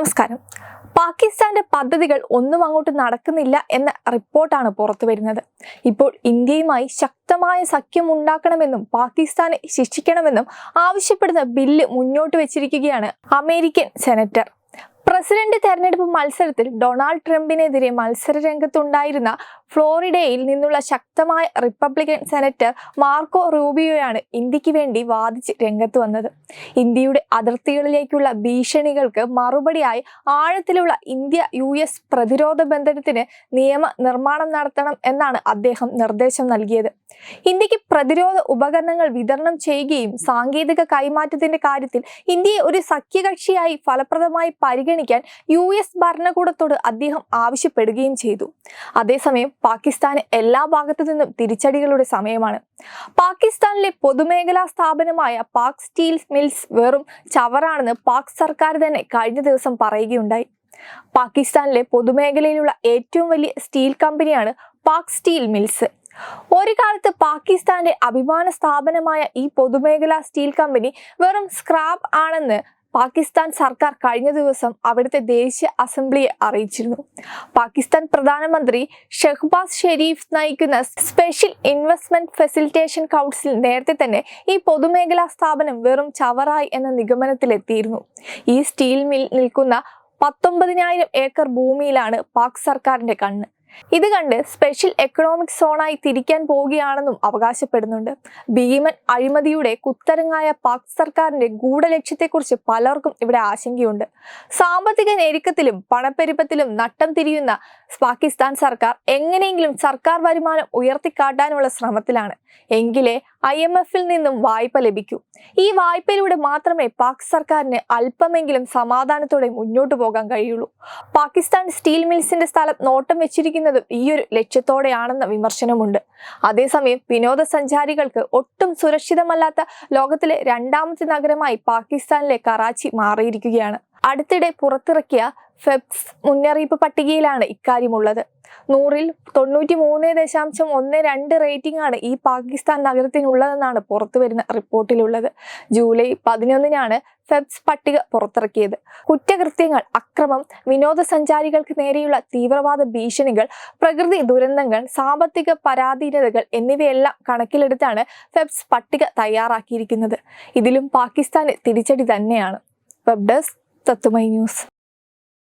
നമസ്കാരം. പാകിസ്ഥാന്റെ പദ്ധതികൾ ഒന്നും അങ്ങോട്ട് നടക്കുന്നില്ല എന്ന റിപ്പോർട്ടാണ് പുറത്തു വരുന്നത്. ഇപ്പോൾ ഇന്ത്യയുമായി ശക്തമായ സഖ്യം ഉണ്ടാക്കണമെന്നും പാകിസ്ഥാനെ ശിക്ഷിക്കണമെന്നും ആവശ്യപ്പെടുന്ന ബില്ല് മുന്നോട്ട് വെച്ചിരിക്കുകയാണ് അമേരിക്കൻ സെനറ്റർ. പ്രസിഡന്റ് തെരഞ്ഞെടുപ്പ് മത്സരത്തിൽ ഡൊണാൾഡ് ട്രംപിനെതിരെ മത്സര രംഗത്തുണ്ടായിരുന്ന ഫ്ലോറിഡയിൽ നിന്നുള്ള ശക്തമായ റിപ്പബ്ലിക്കൻ സെനറ്റർ മാർക്കോ റൂബിയോയാണ് ഇന്ത്യയ്ക്ക് വേണ്ടി വാദിച്ച് രംഗത്ത് വന്നത്. ഇന്ത്യയുടെ അതിർത്തികളിലേക്കുള്ള ഭീഷണികൾക്ക് മറുപടിയായി ആഴത്തിലുള്ള ഇന്ത്യ യു പ്രതിരോധ ബന്ധനത്തിന് നിയമ നിർമ്മാണം നടത്തണം എന്നാണ് അദ്ദേഹം നിർദ്ദേശം നൽകിയത്. ഇന്ത്യയ്ക്ക് പ്രതിരോധ ഉപകരണങ്ങൾ വിതരണം ചെയ്യുകയും സാങ്കേതിക കൈമാറ്റത്തിന്റെ കാര്യത്തിൽ ഇന്ത്യയെ ഒരു സഖ്യകക്ഷിയായി ഫലപ്രദമായി പരിഗണിക്കാൻ യു എസ് ഭരണകൂടത്തോട് അദ്ദേഹം ആവശ്യപ്പെടുകയും ചെയ്തു. അതേസമയം പാകിസ്ഥാന് എല്ലാ ഭാഗത്തു നിന്നും തിരിച്ചടികളുടെ സമയമാണ്. പാകിസ്ഥാനിലെ പൊതുമേഖലാ സ്ഥാപനമായ പാക് സ്റ്റീൽ മിൽസ് വെറും ചവറാണെന്ന് പാക് സർക്കാർ തന്നെ കഴിഞ്ഞ ദിവസം പറയുകയുണ്ടായി. പാകിസ്ഥാനിലെ പൊതുമേഖലയിലുള്ള ഏറ്റവും വലിയ സ്റ്റീൽ കമ്പനിയാണ് പാക് സ്റ്റീൽ മിൽസ്. ഒരു കാലത്ത് പാകിസ്ഥാന്റെ അഭിമാന സ്ഥാപനമായ ഈ പൊതുമേഖലാ സ്റ്റീൽ കമ്പനി വെറും സ്ക്രാപ്പ് ആണെന്ന് പാകിസ്ഥാൻ സർക്കാർ കഴിഞ്ഞ ദിവസം അവിടുത്തെ ദേശീയ അസംബ്ലിയെ അറിയിച്ചിരുന്നു. പാകിസ്ഥാൻ പ്രധാനമന്ത്രി ഷെഹ്ബാസ് ഷെരീഫ് നയിക്കുന്ന സ്പെഷ്യൽ ഇൻവെസ്റ്റ്മെന്റ് ഫെസിലിറ്റേഷൻ കൗൺസിൽ നേരത്തെ തന്നെ ഈ പൊതുമേഖലാ സ്ഥാപനം വെറും ചവറായി എന്ന നിഗമനത്തിലെത്തിയിരുന്നു. ഈ സ്റ്റീൽ മിൽ നിൽക്കുന്ന പത്തൊമ്പതിനായിരം ഏക്കർ ഭൂമിയിലാണ് പാക് സർക്കാരിന്റെ കണ്ണ്. ഇത് കണ്ട് സ്പെഷ്യൽ എക്കണോമിക് സോണായി തിരിക്കാൻ പോവുകയാണെന്നും അവകാശപ്പെടുന്നുണ്ട്. ഭീമൻ അഴിമതിയുടെ കുത്തരങ്ങായ പാക് സർക്കാരിന്റെ ഗൂഢലക്ഷ്യത്തെക്കുറിച്ച് പലർക്കും ഇവിടെ ആശങ്കയുണ്ട്. സാമ്പത്തിക ഞെരുക്കത്തിലും പണപ്പെരുപ്പത്തിലും നട്ടം തിരിയുന്ന പാകിസ്ഥാൻ സർക്കാർ എങ്ങനെയെങ്കിലും സർക്കാർ വരുമാനം ഉയർത്തിക്കാട്ടാനുള്ള ശ്രമത്തിലാണ്. എങ്കിലേ ഐ എം എഫിൽ നിന്നും വായ്പ ലഭിക്കൂ. ഈ വായ്പയിലൂടെ മാത്രമേ പാക് സർക്കാരിന് അല്പമെങ്കിലും സമാധാനത്തോടെ മുന്നോട്ട് പോകാൻ കഴിയുള്ളൂ. പാകിസ്ഥാൻ സ്റ്റീൽ മിൽസിന്റെ സ്ഥലം നോട്ടം വെച്ചിരിക്കുന്നതും ഈയൊരു ലക്ഷ്യത്തോടെയാണെന്ന വിമർശനമുണ്ട്. അതേസമയം വിനോദസഞ്ചാരികൾക്ക് ഒട്ടും സുരക്ഷിതമല്ലാത്ത ലോകത്തിലെ രണ്ടാമത്തെ നഗരമായി പാകിസ്ഥാനിലെ കറാച്ചി മാറിയിരിക്കുകയാണ്. അടുത്തിടെ പുറത്തിറക്കിയ ഫെബ്സ് മുന്നറിയിപ്പ് പട്ടികയിലാണ് ഇക്കാര്യമുള്ളത്. നൂറിൽ തൊണ്ണൂറ്റി മൂന്ന് ദശാംശം ഒന്ന് രണ്ട് റേറ്റിംഗ് ആണ് ഈ പാകിസ്ഥാൻ നഗരത്തിനുള്ളതെന്നാണ് പുറത്തുവരുന്ന റിപ്പോർട്ടിലുള്ളത്. ജൂലൈ പതിനൊന്നിനാണ് ഫെബ്സ് പട്ടിക പുറത്തിറക്കിയത്. കുറ്റകൃത്യങ്ങൾ അക്രമം വിനോദസഞ്ചാരികൾക്ക് നേരെയുള്ള തീവ്രവാദ ഭീഷണികൾ പ്രകൃതി ദുരന്തങ്ങൾ സാമ്പത്തിക പരാധീനതകൾ എന്നിവയെല്ലാം കണക്കിലെടുത്താണ് ഫെബ്സ് പട്ടിക തയ്യാറാക്കിയിരിക്കുന്നത്. ഇതിലും പാകിസ്ഥാന് തിരിച്ചടി തന്നെയാണ്. വെബ് ഡെസ്ക് തത്തുമൈ news.